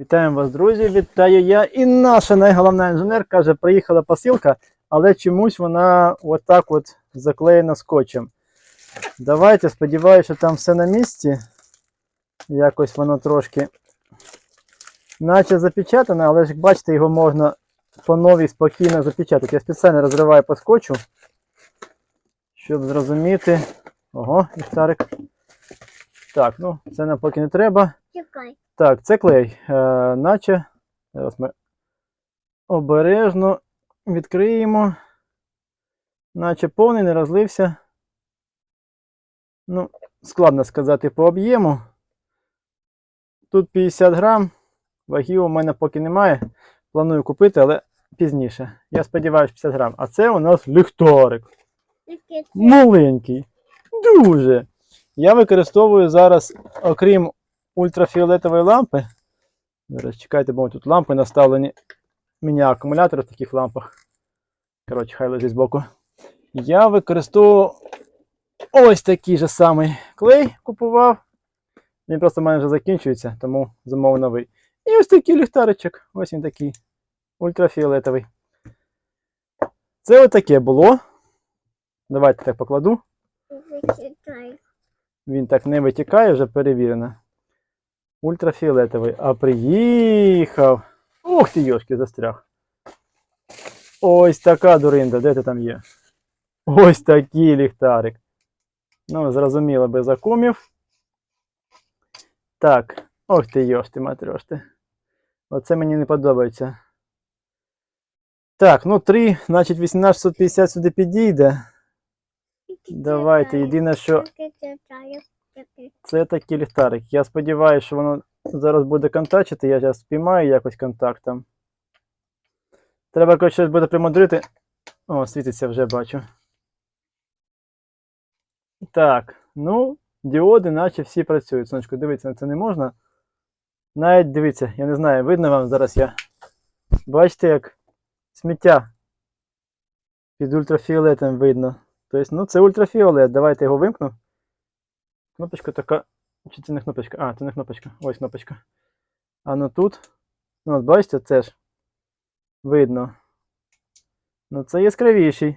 Вітаємо вас, друзі! Вітаю я і наша найголовна інженер каже, приїхала посилка, але чомусь вона отак от заклеєна скотчем. Давайте, сподіваюся, що там все на місці. Якось воно трошки наче запечатане, але ж як бачите, його можна по новій спокійно запечатати. Я спеціально розриваю по скотчу, щоб зрозуміти. Ого, ліхтарик. Так, ну це нам поки не треба. Чекай. Так, це клей. Е, наче. Зараз ми обережно відкриємо. Наче повний не розлився. Ну, складно сказати по об'єму. Тут 50 грам. Ваги у мене поки немає. Планую купити, але пізніше. Я сподіваюся, 50 грам. А це у нас ліхторик. Маленький. Дуже. Я використовую зараз, окрім ультрафіолетової лампи. Зараз чекайте, бо тут лампи наставлені. У мене акумулятор в таких лампах. Коротше, хай лежить збоку. Я використовую ось такий же самий клей купував. Він просто в мене вже закінчується, тому замовив новий. І ось такий ліхтаричок. Ось він такий. Ультрафіолетовий. Це отаке було. Давайте так покладу. Він так не витікає, вже перевірено. Ультрафіолетовий. А приїхав. Ух ти, йошки, застряг. Ось така дуринда, де ти там є? Ось такий ліхтарик. Ну, зрозуміло, без акумів. Так, ох ти йошти, матрьошти. Оце мені не подобається. Так, ну 3, значить 18650 сюди підійде. Давайте, єдине, що Таке чекаю. Таке. Це такий ліхтарик. Я сподіваюся, що воно зараз буде контачити. Я зараз спіймаю якось контактом. Треба якось щось буде примудрити. О, світиться вже бачу. Так, ну, діоди, наче всі працюють. Сонечко, дивіться, на це не можна. Навіть дивіться, я не знаю, видно вам зараз я. Бачите, як сміття під ультрафіолетом видно. Тобто, ну, це ультрафіолет. Давайте його вимкну. Кнопочка така. Чи це не кнопочка? А, це не кнопочка. Ось кнопочка. А ну тут. Ну, от бачите, це ж видно. Ну, це яскравіший.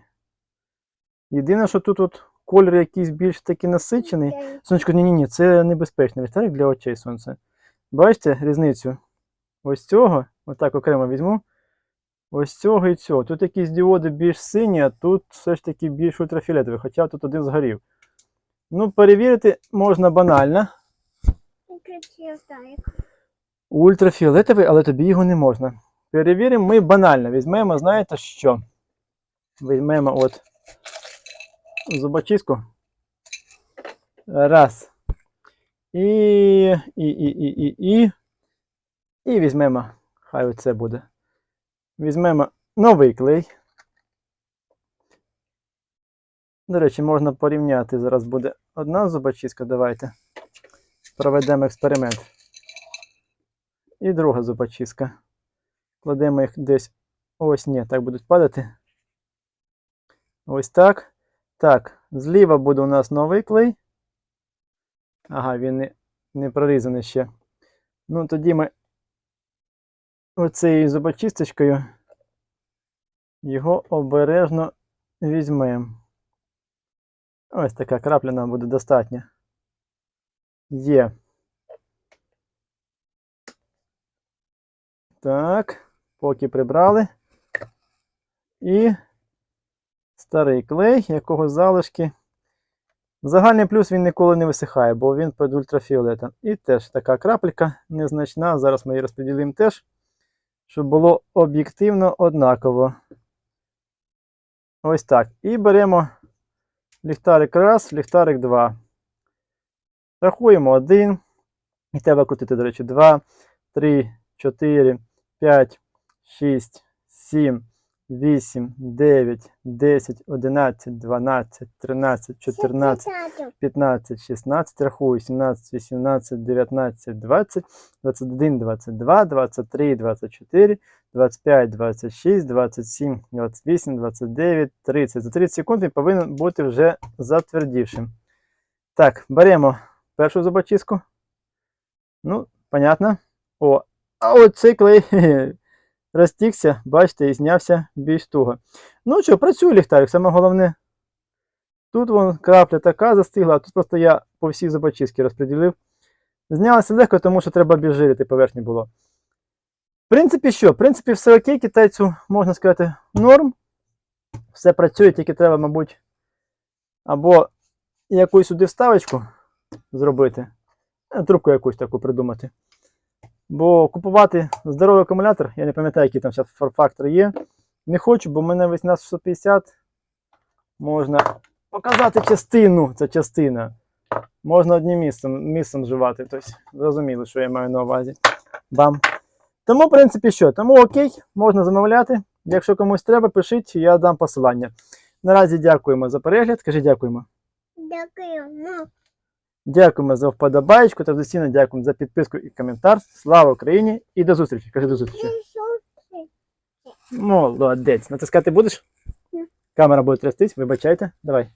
Єдине, що тут от колір якийсь більш такий насичений. Сонечко, ні-ні-ні, це небезпечний ліхтарик для очей сонце. Бачите різницю? Ось цього, отак окремо візьму. Ось цього і цього. Тут якісь діоди більш сині, а тут все ж таки більш ультрафіолетові, хоча тут один згорів. Ну, перевірити можна банально. Ультрафіолетовий, але тобі його не можна. Перевіримо ми банально. Візьмемо, знаєте що? Візьмемо от зубочистку. Раз. І, і, і, і, і, і. І візьмемо. Хай оце буде. Візьмемо новий клей. До речі, можна порівняти. Зараз буде одна зубочистка. Давайте. Проведемо експеримент. І друга зубочистка. Кладемо їх десь. Ось ні, так будуть падати. Ось так. Так, зліва буде у нас новий клей. Ага, він не, не прорізаний ще. Ну, тоді ми оцією зубочисточкою його обережно візьмемо. Ось така крапля нам буде достатньо. Є. Так, поки прибрали. І старий клей, якого залишки. Загальний плюс він ніколи не висихає, бо він під ультрафіолетом. І теж така крапелька незначна. Зараз ми її розподілимо теж, щоб було об'єктивно однаково. Ось так. І беремо ліхтарик раз, ліхтарик 2. Рахуємо 1. І треба крутити, до речі, 2, 3, 4, 5, 6, 7, 8, 9, 10, 11, 12, 13, 14, 15, 16, рахую, 17, 18, 19, 20, 21, 22, 23, 24, 25, 26, 27, 28, 29, 30. За 30 секунд він повинен бути вже затвердівшим. Так, беремо першу зубочистку. Ну, понятно. О, А от цей клей розтікся, бачите, і знявся більш туго. Ну що, працює ліхтарик, саме головне. Тут вон крапля така застигла, а тут просто я по всій зубочистці розподілив. Знялося легко, тому що треба більш жирити поверхню було. В принципі, що? В принципі, все окей, китайцю, можна сказати, норм. Все працює, тільки треба, мабуть, або якусь сюди вставочку зробити, е, трубку якусь таку придумати. Бо купувати здоровий акумулятор, я не пам'ятаю, який там зараз фактор є. Не хочу, бо в мене 18650 можна показати частину, це частина. Можна одним місцем, місцем вживати. Тобто, зрозуміло, що я маю на увазі. Бам. Тому, в принципі, що? Тому окей, можна замовляти. Якщо комусь треба, пишіть, я дам посилання. Наразі дякуємо за перегляд. Кажи дякуємо. Дякую. Ну, Дякуємо за вподобайку та звичайно дякуємо за підписку і коментар. Слава Україні і до зустрічі. Кажи до зустрічі. Молодець. Натискати будеш? Камера буде трястись, вибачайте. Давай.